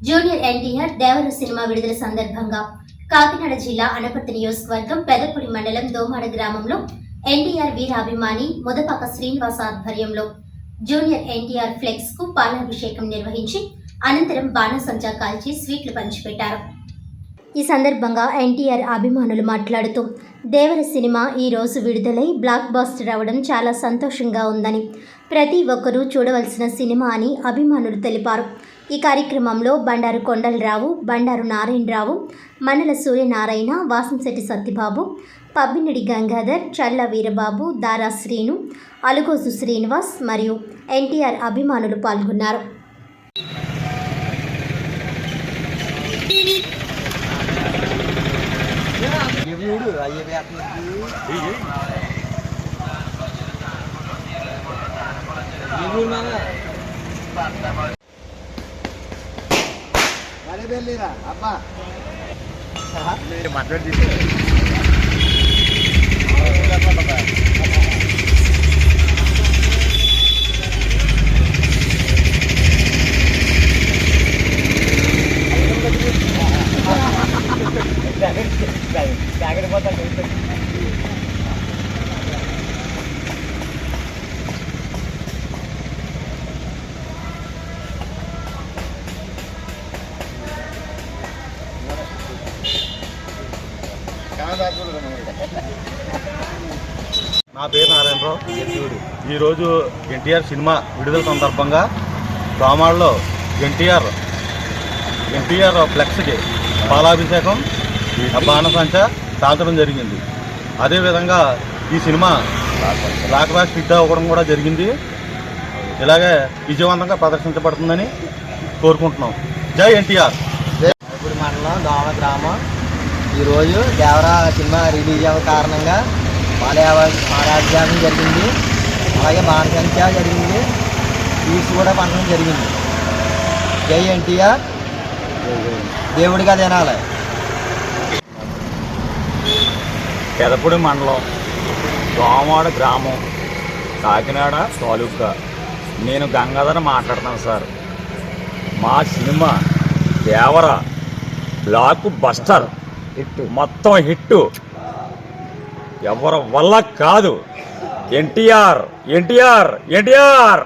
Junior NTR దేవర cinema విడుదల సందర్భంగా కాకినాడ జిల్లా అనపర్తి నియోజకవర్గం పెదపూడి మండలం దోమాడ గ్రామంలో ఎన్టీఆర్ వీరాభిమాని ముదపాక శ్రీనివాస్ ఆధ్వర్యంలో జూనియర్ ఎన్టీఆర్ ఫ్లెక్స్కు పాలాభిషేకం నిర్వహించి అనంతరం బాణసంచా కాల్చి స్వీట్లు పంచిపెట్టారు. ఈ సందర్భంగా ఎన్టీఆర్ అభిమానులు మాట్లాడుతూ దేవర సినిమా ఈ రోజు విడుదలై బ్లాక్ బాస్టర్ అవ్వడం చాలా సంతోషంగా ఉందని ప్రతి ఒక్కరూ చూడవలసిన సినిమా అని అభిమానులు తెలిపారు. ఈ కార్యక్రమంలో బండారు కొండలరావు బండారు నారాయణరావు మనల సూర్యనారాయణ వాసంశెట్టి సత్యబాబు పబ్బినిడి గంగాధర్ చల్ల వీరబాబు దారా శ్రీను అలుగోజు శ్రీనివాస్ మరియు ఎన్టీఆర్ అభిమానులు పాల్గొన్నారు. ఎవడు అయ్యే మరి వెళ్ళిరా అబ్బా. మాట్లాడి నా పేరు నారాయణరావు. ఈరోజు ఎన్టీఆర్ సినిమా విడుదల సందర్భంగా రామాళ్ళలో ఎన్టీఆర్ ఎన్టీఆర్ ఫ్లెక్స్కి పాలాభిషేకం బాణసంచ తాల్చడం జరిగింది. అదేవిధంగా ఈ సినిమా రాకరాజ్ బాక్స్ హిట్ అవ్వడం కూడా జరిగింది. ఇలాగే విజయవంతంగా ప్రదర్శించబడుతుందని కోరుకుంటున్నాం. జై ఎన్టీఆర్. ఇప్పుడు మండలం దోమ గ్రామం. ఈరోజు దేవరా సినిమా రిలీజ్ అవ్వ కారణంగా మాలయావ మాలాధ్యానం జరిగింది. అలాగే బాణసంఖ్య జరిగింది. ఫీజు కూడా పండడం జరిగింది. జై ఎన్టీఆర్. దేవుడిగా తినాలి. పెదపూడి మండలం దోమవాడ గ్రామం కాకినాడ తాలూకా. నేను గంగాధర మాట్లాడుతాను సార్. మా సినిమా దేవర బ్లాక్ బస్టర్ మొత్తం హిట్ ఎవరి వల్ల కాదు. ఎన్టీఆర్ ఎన్టీఆర్ ఎన్టీఆర్.